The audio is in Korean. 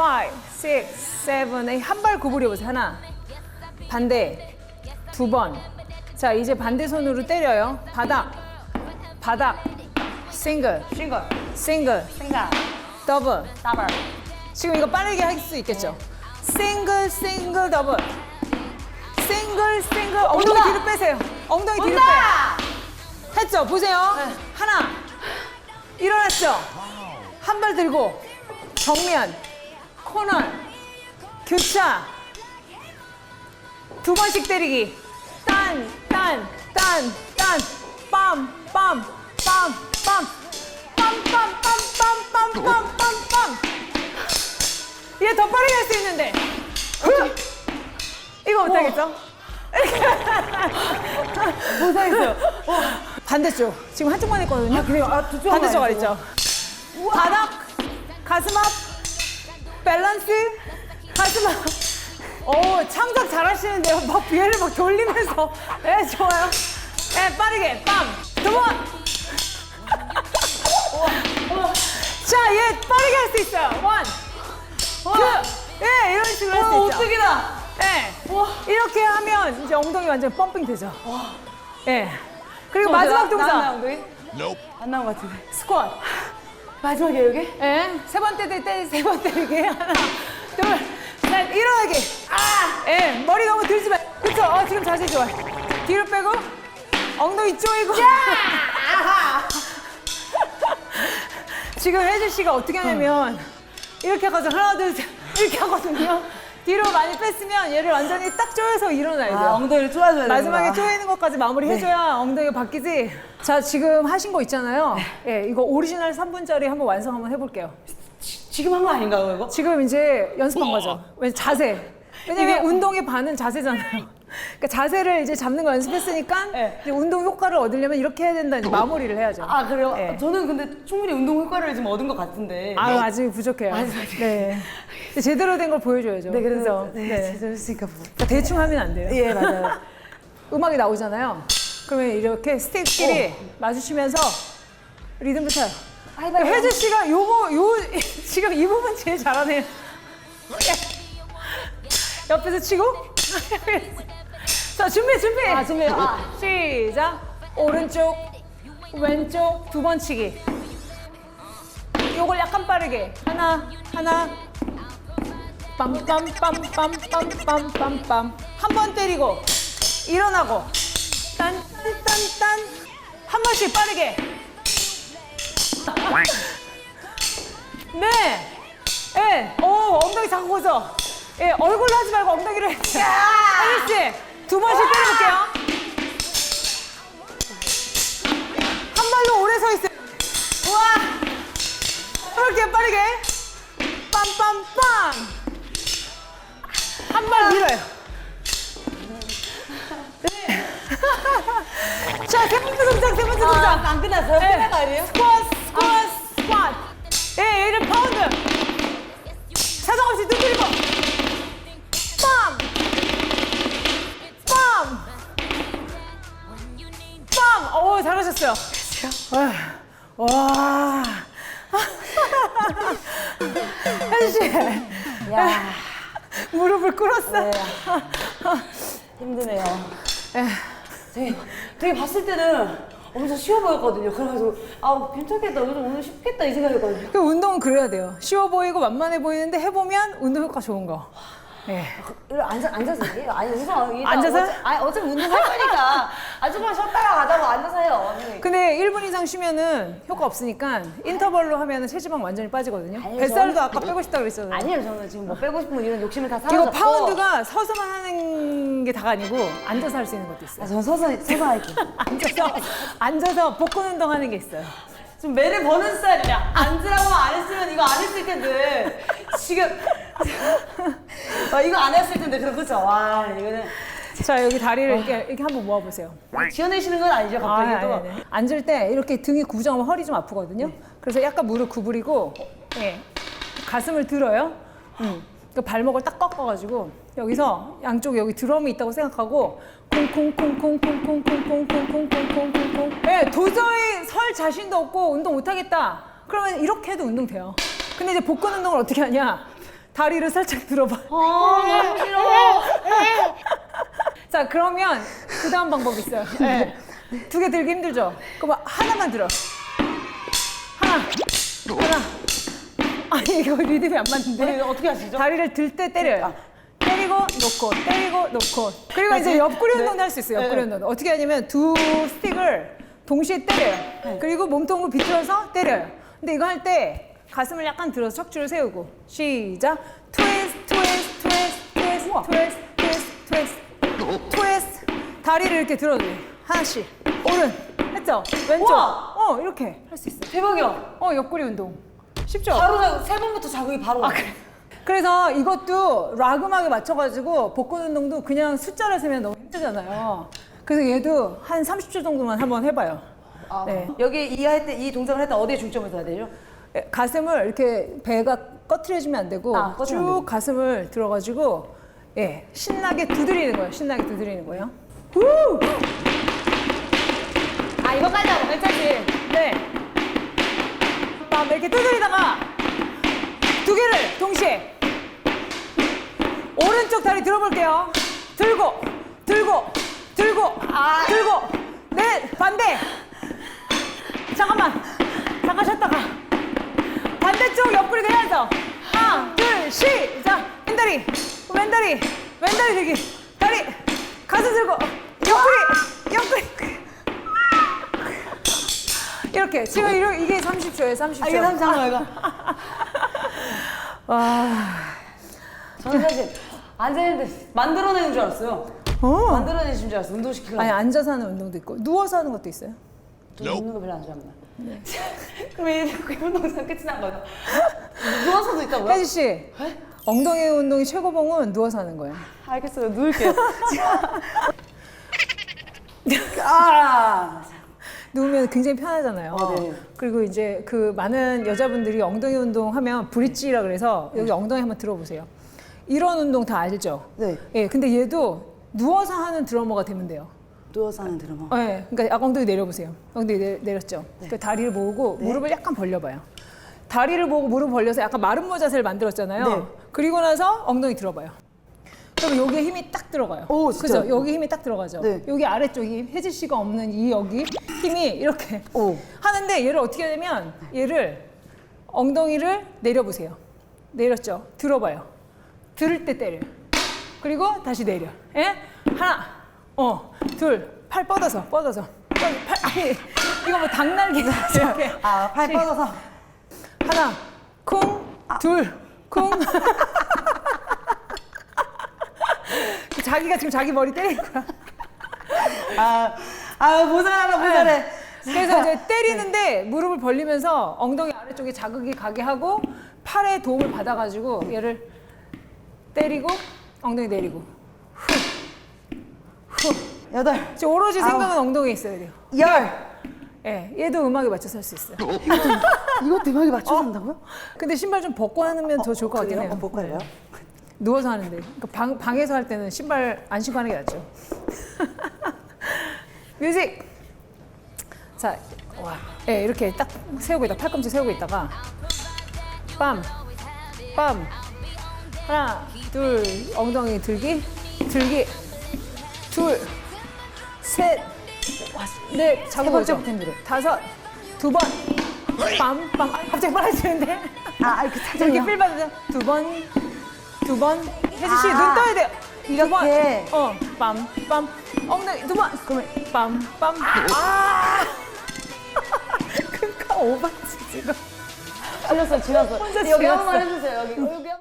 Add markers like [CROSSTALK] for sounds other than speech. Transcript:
6, 7, 8. 한발 구부려 보세요. 하나. 반대. 두 번. 자, 이제 반대 손으로 때려요. 바닥. 바닥. 싱글. 싱글, 싱글. 생각, 더블. 더블. 지금 이거 빠르게 할 수 있겠죠? 싱글, 싱글, 더블. 싱글, 싱글. 엉덩이 온다. 뒤로 빼세요. 엉덩이 뒤로 온다! 빼요. 했죠? 보세요. 네. 하나. 일어났죠? 한 발 들고. 정면. 코너. 교차. 두 번씩 때리기. 딴, 딴, 딴, 딴. 빰, 빰, 빰, 빰. 빰, 빰, 빰, 빰, 빰, 빰, 빰, 빰. 얘 더 빠르게 할 수 있는데. 이거 못하겠죠? 못하겠어요. 반대쪽. 지금 한쪽만 했거든요. 아, 그래요? 아, 반대쪽. 알죠? 바닥, 가슴 앞, 밸런스, 앞. 오, 창작 잘하시는데요. 막 비애를 막 돌리면서. 네, 좋아요. 네, 빠르게. 빰. 두 번. 자, 얘 빠르게 할 수 있어요. 원, 투. 예, 이런 식으로 할수 어, 있죠. 어떡이다. 예. 와. 이렇게 하면 이제 엉덩이 완전 펌핑 되죠. 예. 그리고 저 마지막 나- 동작. 안 나온 것 같은데. 스쿼트. 마지막에 여기? 예. 세번 때릴 때, 세번 때리기. 하나, 둘, 셋. 일어나기. 아! 예. 머리 너무 들지 마. 그쵸? 어, 지금 자세 좋아. 뒤로 빼고, 엉덩이 쪼이고. 지금 혜주 씨가 어떻게 하냐면, 이렇게 하거든요. 하나, 둘, 셋. 이렇게 하거든요. 뒤로 많이 뺐으면 얘를 완전히 딱 조여서 일어나야 돼요. 아, 엉덩이를 쪼아줘야 되는 마지막에 쪼이는 것까지 마무리 해줘야 엉덩이가 바뀌지. 자, 지금 하신 거 있잖아요. 예, 이거 오리지널 3분짜리 한번 완성 한번 해볼게요. 지금 한 거 아닌가요, 이거? 지금 이제 연습한 거죠. 왜 자세. 왜냐면 이게- 운동의 반은 자세잖아요. 그러니까 자세를 이제 잡는 거 연습했으니까 네. 이제 운동 효과를 얻으려면 이렇게 해야 된다. 이제 마무리를 해야죠. 아, 그래요? 예. 저는 근데 충분히 운동 효과를 지금 얻은 것 같은데. 아, 아직 부족해요. 네. 근데 제대로 된 걸 보여줘야죠. 네, 그래서. 그죠? 네, 네. 제대로 했으니까 뭐. 그러니까 대충 하면 안 돼요. 예, 맞아요. [LAUGHS] 음악이 나오잖아요. 그러면 이렇게 스텝끼리 마주치면서 리듬을 타요. 하이바이브. 혜주 씨가 요거 요 [LAUGHS] 지금 이 부분 제일 잘하네요. 옆에서 치고. [LAUGHS] 자 준비 준비. 아, 준비. 아. 시작. 오른쪽 왼쪽 두 번 치기. 요걸 약간 빠르게 하나 하나 빰빰빰빰빰빰빰빰 한 번 때리고 일어나고 딴딴딴딴 한 번씩 빠르게 네. 예. 오, 엉덩이 잡고 보죠. 예, 얼굴로 하지 말고 엉덩이로 해주세요. 혜리 씨, 두 번씩 때려볼게요. 한 발로 오래 서 있어요. 우와. 이렇게 빠르게. 빰빰빰. 밀어요. 네. 자, 세 번째 동작, 세 번째 동작. 아, 안 끝났어요? 네. 끝난 거 아니에요? 스쿼트, 스쿼트, 스쿼트. 예, 얘를 파운드. 사정 없이 두드리고. 빰! 빰! 빰! 오, 잘하셨어요. 와. 와. 혜주 씨. 야, 무릎을 꿇었어. 네. 힘드네요. 되게, 되게 봤을 때는 엄청 쉬워 보였거든요. 그래가지고, 아, 괜찮겠다. 오늘, 오늘 쉽겠다. 이 생각했거든요. 그 운동은 그래야 돼요. 쉬워 보이고 만만해 보이는데 해보면 운동 효과 좋은 거. 예. 이리 앉아, 앉아서 얘기해요. 아니, 우선. 일단 앉아서? 어차- 아니, 어차피 운동할 거니까. [LAUGHS] 아, 조금만 쉬었다가 가자고 앉아서 해요. 네. 근데 1분 이상 쉬면은 효과 없으니까 인터벌로 하면은 체지방 완전히 빠지거든요. 아니요, 뱃살도 저는- 아까 빼고 싶다 그랬잖아요. 아니에요. 저는 지금 뭐 빼고 싶은 이런 욕심을 다 사라졌고. 이거 파운드가 서서만 하는 게 다가 아니고 앉아서 할 수 있는 것도 있어요. 아, 저는 서서, 서서 할게요. [LAUGHS] 앉아서 앉아서 복근 운동 하는 게 있어요. 지금 매를 버는 스타일이야. 앉으라고 안 했으면 이거 안 했을 텐데. 지금. 어, 이거 안 했을 텐데. 그럼 그쵸? 와, 이거는. 자 여기 다리를 이렇게, 이렇게 한번 모아보세요. 지어내시는 건 아니죠, 갑자기 아, 또. 네, 네. 앉을 때 이렇게 등이 구부정하면 허리 좀 아프거든요. 그래서 약간 무릎 구부리고 예, 가슴을 들어요. 음. 그 발목을 딱 꺾어가지고 여기서 양쪽 여기 드럼이 있다고 생각하고 콩콩콩콩콩콩콩콩콩콩콩콩콩콩 예, 도저히 설 자신도 없고 운동 못하겠다. 그러면 이렇게 해도 운동 돼요. 근데 이제 복근 운동을 어떻게 하냐? 다리를 살짝 들어봐. 아 너무 싫어. 자, 그러면 그 다음 방법이 있어요. 네. 두 개 들기 힘들죠? 그럼 하나만 들어. 하나, 하나. 아니, 이거 리듬이 안 맞는데? 우리 어떻게 하시죠? 다리를 들 때 때려요. 때리고 놓고 때리고 놓고 그리고? 이제 옆구리 네. 운동도 할 수 있어요. 옆구리 네. 운동. 어떻게 하냐면 두 스틱을 동시에 때려요. 그리고 몸통을 비틀어서 때려요. 근데 이거 할 때 가슴을 약간 들어서 척추를 세우고 시작. 트위스트 트위스트 트위스트 트위스트 트위스트 트위스트 트위스트 다리를 이렇게 들어줘요. 하나씩. 오른 했죠? 왼쪽. 우와! 어 이렇게 할 수 있어요. 대박이야. 어 옆구리 운동. 쉽죠? 바로 자- 세 번부터 자극이 바로. 와. 그래서 이것도 락 음악에 맞춰가지고 복근 운동도 그냥 숫자를 세면 너무 힘들잖아요. 그래서 얘도 한 30초 정도만 한번 해봐요. 아, 네. 여기 이 할 때 이 동작을 할 때 어디에 중점을 둬야 되죠? 예, 가슴을 이렇게 배가 꺼트려지면 안 되고 아, 꺼트리면 안쭉 가슴을 들어가지고 예 신나게 두드리는 거예요. 신나게 두드리는 거예요. 후! 아 이거까지 하고 괜찮지? 네. 막 이렇게 두드리다가 두 개를 동시에 오른쪽 다리 들어볼게요. 들고 들고 들고 아. 들고 넷 반대. 잠깐만 잠깐 쉬었다가 반대쪽 옆구리 대야죠. 하나, 둘, 시작. 왼다리, 왼다리, 왼다리 들기. 다리, 가슴 들고. 옆구리, 옆구리. 이렇게. 지금 이러- 이게 30초예요, 30초. 아 이게 삼삼 이거. 와. 저는 사실 앉아있는데 만들어내는 줄 알았어요. 어. 만들어내신 줄 알았어요. 운동시키려고. 아니, 앉아서 하는 운동도 있고, 누워서 하는 것도 있어요. 저 눕는 거 별로 안 좋아합니다. [LAUGHS] 그럼 이 운동장 끝이 난 거예요. 누워서도 있다고요? 혜지 씨, 엉덩이 운동이 최고봉은 누워서 하는 거예요. 알겠어요. 누울게요. [LAUGHS] 아, 누우면 굉장히 편하잖아요. 어, 네. 그리고 이제 그 많은 여자분들이 엉덩이 운동 하면 브릿지라 그래서 여기 엉덩이 한번 들어보세요. 이런 운동 다 알죠? 네. 예, 근데 얘도 누워서 하는 드러머가 되면 돼요. 누워서 하는 드라마. 예, 그러니까 약 엉덩이 내려보세요. 엉덩이 내, 내렸죠? 그 다리를 모으고 무릎을 약간 벌려봐요. 다리를 보고 무릎 벌려서 약간 마른 모 자세를 만들었잖아요. 네. 그리고 나서 엉덩이 들어봐요. 그럼 여기에 힘이 딱 들어가요. 오, 진짜요? 그죠? 여기 힘이 딱 들어가죠. 네. 여기 아래쪽이 혜지 씨가 없는 이 여기 힘이 이렇게 오. 하는데 얘를 어떻게 하냐면 얘를 엉덩이를 내려보세요. 내렸죠? 들어봐요. 들을 때 때려요. 그리고 다시 내려. 예? 하나, 어, 둘, 팔 뻗어서, 뻗어서. 뻗- 팔, 아니, 이거 뭐 닭날개 이렇게. 아, 팔 시- 뻗어서. 하나, 쿵, 둘, 쿵. [LAUGHS] 자기가 지금 자기 머리 때리는 거야. 아, 아, 모자라다, 모자래. 그래서 이제 [LAUGHS] 때리는데 무릎을 벌리면서 엉덩이 아래쪽에 자극이 가게 하고 팔에 도움을 받아가지고 얘를 때리고 엉덩이 내리고 [LAUGHS] 여덟, 지금 오로지 생각은 엉덩이에 있어야 돼요. 열. 예, 얘도 음악에 맞춰서 할 수 있어요. 이거 대박이 맞춰서 한다고요? 근데 신발 좀 벗고 하면 더 좋을 것 같긴 해요. 어, 볼까요? 누워서 하는데 그러니까 방, 방에서 할 때는 신발 안 신고 하는 게 낫죠. [LAUGHS] 뮤직. 자, 와, 예, 이렇게 딱 세우고 있다 팔꿈치 세우고 있다가 빰, 빰, 하나, 둘, 엉덩이 들기, 들기, 둘, 셋, 넷, 잡고 번째 보죠. 부터 다섯, 두 번, 빰, 빰. 아, 갑자기 빨라지는데. 아, 이렇게 이렇게 살짝요. 필 받으세요. 두 번, 두 번. 혜지 씨, 아, 눈 떠야 돼요. 이렇게. 두 번. 어, 빰, 빰. 엉덩이 두 번. 그러면 빰, 빰. 아! [LAUGHS] 그러니까 오바지 지금. 지났어요, 지났어요. 혼자 여기 한 지났어. 번만 해주세요. 여기, 여기 한